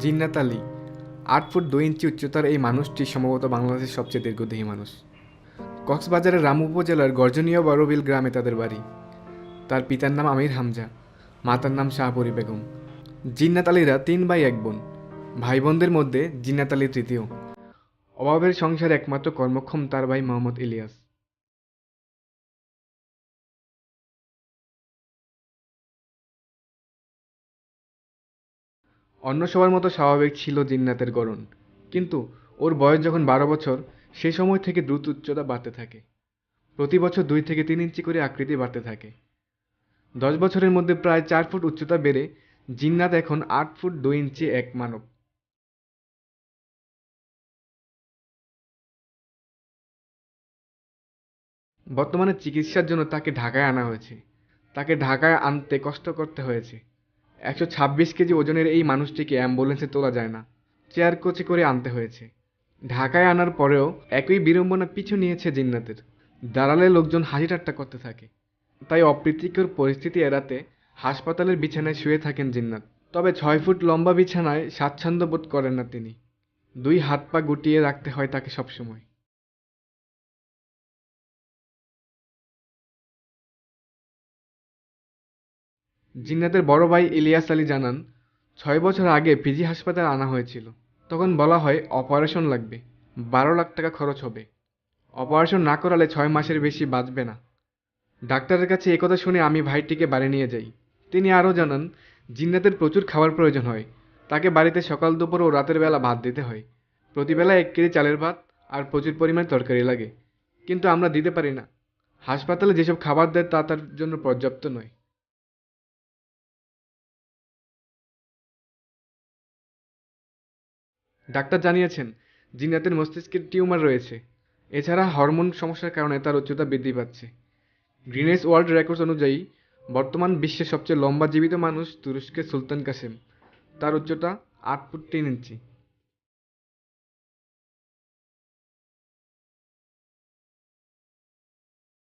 জিন্নাত আলী, আট ফুট দুই ইঞ্চি উচ্চতার এই মানুষটি সম্ভবত বাংলাদেশের সবচেয়ে দীর্ঘদেহী মানুষ। কক্সবাজারের রাম উপজেলার গর্জনীয় বড়বিল গ্রামে তাদের বাড়ি। তার পিতার নাম আমির হামজা, মাতার নাম শাহপুরী বেগম। জিন্নাত আলীরা তিন ভাই, এক বোন। ভাই বোনদের মধ্যে জিন্নাত আলী তৃতীয়। অভাবের সংসার একমাত্র কর্মক্ষম তার ভাই মোহাম্মদ ইলিয়াস। অন্য সবার মতো স্বাভাবিক ছিল জিন্নাতের গড়ন কিন্তু ওর বয়স যখন বারো বছর সেই সময় থেকে দ্রুত উচ্চতা বাড়তে থাকে। প্রতি বছর দুই থেকে তিন ইঞ্চি করে আকৃতি বাড়তে থাকে। দশ বছরের মধ্যে প্রায় চার ফুট উচ্চতা বেড়ে জিন্নাত এখন আট ফুট দুই ইঞ্চি এক মানব। বর্তমানে চিকিৎসার জন্য তাকে ঢাকায় আনা হয়েছে। তাকে ঢাকায় আনতে কষ্ট করতে হয়েছে। একশো ছাব্বিশ কেজি ওজনের এই মানুষটিকে অ্যাম্বুলেন্সে তোলা যায় না। চেয়ার কোচে করে আনতে হয়েছে। ঢাকায় আনার পরেও একই বিড়ম্বনা পিছু নিয়েছে জিন্নাতের। দাঁড়ালে লোকজন হাসি ঠাট্টা করতে থাকে। তাই অপ্রীতিকর পরিস্থিতি এড়াতে হাসপাতালের বিছানায় শুয়ে থাকেন জিন্নাত। তবে ছয় ফুট লম্বা বিছানায় স্বাচ্ছন্দ্য বোধ করেন না তিনি। দুই হাত পা গুটিয়ে রাখতে হয় তাকে সবসময়। জিন্নাতের বড় ভাই ইলিয়াস আলী জানান, ছয় বছর আগে পিজি হাসপাতালে আনা হয়েছিল। তখন বলা হয়, অপারেশন লাগবে। বারো লাখ টাকা খরচ হবে। অপারেশন না করালে ছয় মাসের বেশি বাঁচবে না। ডাক্তারের কাছে একথা শুনে আমি ভাইটিকে বাড়ি নিয়ে যাই। তিনি আরও জানান, জিন্নাতের প্রচুর খাবার প্রয়োজন হয়। তাকে বাড়িতে সকাল, দুপুর ও রাতের বেলা ভাত দিতে হয়। প্রতিবেলা এক কেজি চালের ভাত আর প্রচুর পরিমাণে তরকারি লাগে। কিন্তু আমরা দিতে পারি না। হাসপাতালে যেসব খাবার দেয় তা তার জন্য পর্যাপ্ত নয়। ডাক্তার জানিয়েছেন জিনাতের মস্তিষ্কের টিউমার রয়েছে। এছাড়া হরমোন সমস্যার কারণে তার উচ্চতা বৃদ্ধি পাচ্ছে। গ্রিনেস ওয়ার্ল্ড রেকর্ডস অনুযায়ী, বর্তমান বিশ্বের সবচেয়ে লম্বা জীবিত মানুষ তুরস্কের সুলতান কাসেম। তার উচ্চতা আট ফুট তিন ইঞ্চি।